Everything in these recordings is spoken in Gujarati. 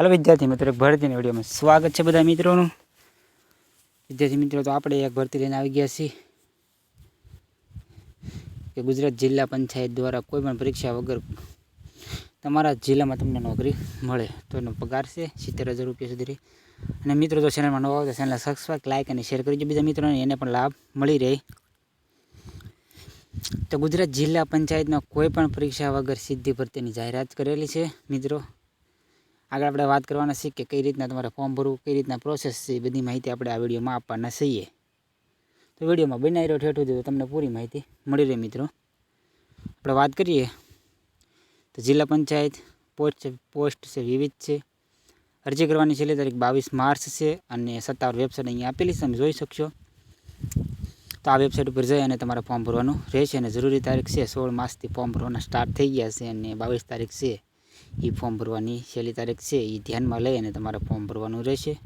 હાલો વિદ્યાર્થી મિત્રો ભરતીની વિડીયોમાં સ્વાગત છે બધા મિત્રોનું. વિદ્યાર્થી મિત્રો, તો આપણે એક ભરતી લઈને આવી ગયા છીએ. કે ગુજરાત જિલ્લા પંચાયત દ્વારા કોઈ પણ પરીક્ષા વગર તમારા જિલ્લામાં તમને નોકરી મળે. તો એનો પગાર છે સિત્તેર હજાર રૂપિયા સુધી અને મિત્રો, જો ચેનલમાં નવા આવતા ચેનલ સબસ્ક્રાઈબ લાઇક અને શેર કરજો બીજા મિત્રોને. એને પણ લાભ મળી રહે. તો ગુજરાત જિલ્લા પંચાયતમાં કોઈ પણ પરીક્ષા વગર સિદ્ધિ ભરતીની જાહેરાત કરેલી છે. મિત્રો આગળ આપણે વાત કરવાના છીએ કે કઈ રીતના તમારે ફોર્મ ભરવું, કઈ રીતના પ્રોસેસ છે, એ બધી માહિતી આપણે આ વિડીયોમાં આપવાના છીએ. તો વિડીયોમાં બનાવી રહ્યો ઠેઠું તો તમને પૂરી માહિતી મળી રહે મિત્રો. આપણે વાત કરીએ. તો જિલ્લા પંચાયત પોસ્ટ પોસ્ટ છે, વિવિધ છે. અરજી કરવાની છેલ્લી તારીખ બાવીસ માર્ચ છે અને સત્તાવાર વેબસાઇટ અહીંયા આપેલી છે, તમે જોઈ શકશો. તો આ વેબસાઇટ ઉપર જઈ અને તમારે ફોર્મ ભરવાનું રહેશે અને જરૂરી તારીખ છે, સોળ માસથી ફોર્મ ભરવાના સ્ટાર્ટ થઈ ગયા છે અને બાવીસ તારીખ છે. એ ફોર્મ ભરવાની છેલ્લી તારીખ છે એ ધ્યાનમાં લઈ અને તમારે ફોર્મ ભરવાનું રહેશે.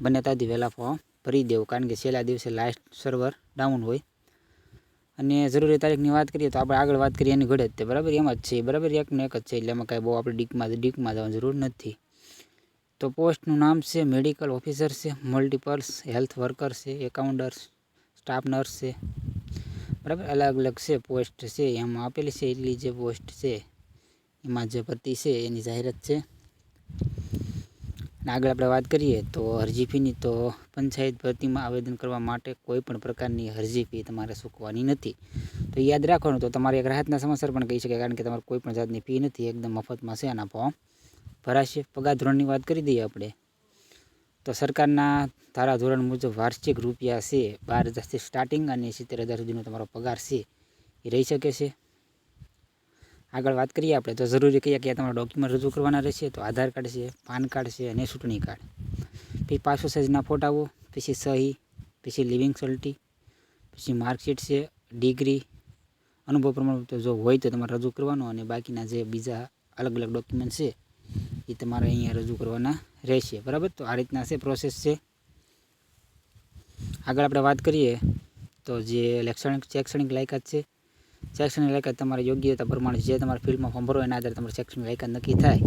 બંને ત્યાંથી વહેલા ફોર્મ ભરી દેવું, કારણ કે છેલ્લા દિવસે લાસ્ટ સર્વર ડાઉન હોય. અને જરૂરી તારીખની વાત કરીએ તો આપણે આગળ વાત કરીએ એની ઘડે તે, બરાબર? એમ જ છે બરાબર? એકને એક જ છે, એટલે એમાં કાંઈ બહુ આપણે ડીકમાં ડીકમાં જવાની જરૂર નથી. તો પોસ્ટનું નામ છે મેડિકલ ઓફિસર છે મલ્ટીપલ્સ હેલ્થ વર્કર છે એકાઉન્ટર્સ સ્ટાફ નર્સ છે. બરાબર? અલગ અલગ છે પોસ્ટ છે, એમાં આપેલી છે, એટલી જે પોસ્ટ છે. એમાં જે ભરતી છે, એની જાહેરાત છે. અને આગળ આપણે વાત કરીએ તો અરજી ફીની તો પંચાયત ભરતીમાં આવેદન કરવા માટે કોઈ પણ પ્રકારની અરજી ફી તમારે ચૂકવાની નથી. તો યાદ રાખવાનું, તો તમારે એક રાહતના સમાચાર પણ કહી શકાય, કારણ કે તમારે કોઈ પણ જાતની ફી નથી, એકદમ મફતમાં છે, આના ફોર્મ. ભરાશે. પગાર ધોરણની વાત કરી દઈએ આપણે. તો સરકારના ધારા ધોરણ મુજબ વાર્ષિક રૂપિયા છે બાર હજારથી સ્ટાર્ટિંગ અને સિત્તેર હજાર સુધીનો તમારો પગાર છે. એ રહી શકે છે. આગળ વાત કરીએ આપણે, તો જરૂરી કહીએ કે તમારા ડોક્યુમેન્ટ રજૂ કરવાના રહેશે, તો આધાર કાર્ડ છે, પાન કાર્ડ છે અને ચૂંટણી કાર્ડ. પછી પાસપોર્ટ સાઇઝના ફોટાઓ પછી સહી, પછી લિવિંગ સર્ટી પછી માર્કશીટ છે ડિગ્રી અનુભવ પ્રમાણપત્ર જો હોય તો તમારે રજૂ કરવાનું અને બાકીના જે બીજા અલગ અલગ ડોક્યુમેન્ટ છે, એ તમારે અહીંયા રજૂ કરવાના રહેશે. બરાબર? તો આ રીતના છે પ્રોસેસ છે. આગળ આપણે વાત કરીએ, તો જે શૈક્ષણિક શૈક્ષણિક લાયકાત છે શૈક્ષણિક લાયકાત તમારી યોગ્યતા પ્રમાણે જે તમારા ફિલ્ડમાં ફોર્મ ભરો એના આધારે તમારે શૈક્ષણિક લાયકાત નક્કી થાય.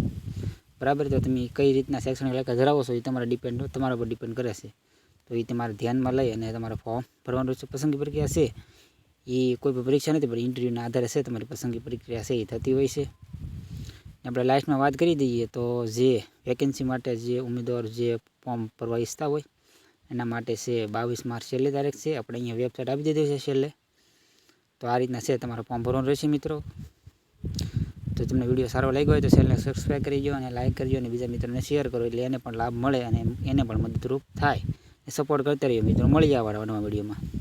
બરાબર? તો તમે કઈ રીતના શૈક્ષણિક લાયકાત ધરાવો છો એ તમારા ડિપેન્ડ તમારા પર ડિપેન્ડ કરે છે. તો એ તમારે ધ્યાનમાં લઈ અને તમારે ફોર્મ ભરવાનું પસંદગી પ્રક્રિયા છે. એ કોઈ પણ પરીક્ષા નથી, પણ ઇન્ટરવ્યૂના આધારે છે તમારી પસંદગી પ્રક્રિયા છે એ થતી હોય છે. આપણે લાસ્ટમાં વાત કરી દઈએ તો જે વેકેન્સી માટે જે ઉમેદવાર જે ફોર્મ ભરવા ઈચ્છતા હોય, એના માટે છે બાવીસ માર્ચ છેલ્લી તારીખ છે. આપણે અહીંયા વેબસાઇટ આપી દીધી છે છેલ્લે. તો આ રીતના છે તમારો ફોર્મ ભરવાનું રહેશે મિત્રો. તો તમને વીડિયો સારો લાગ્યો હોય તો ચેનલને સબસ્ક્રાઈબ કરી દો અને લાઇક કરજો અને બીજા મિત્રોને શેર કરો એટલે એને પણ લાભ મળે અને એને પણ મદદરૂપ થાય. સપોર્ટ કરતા રહીએ મિત્રો. મળી નવા વિડીયોમાં.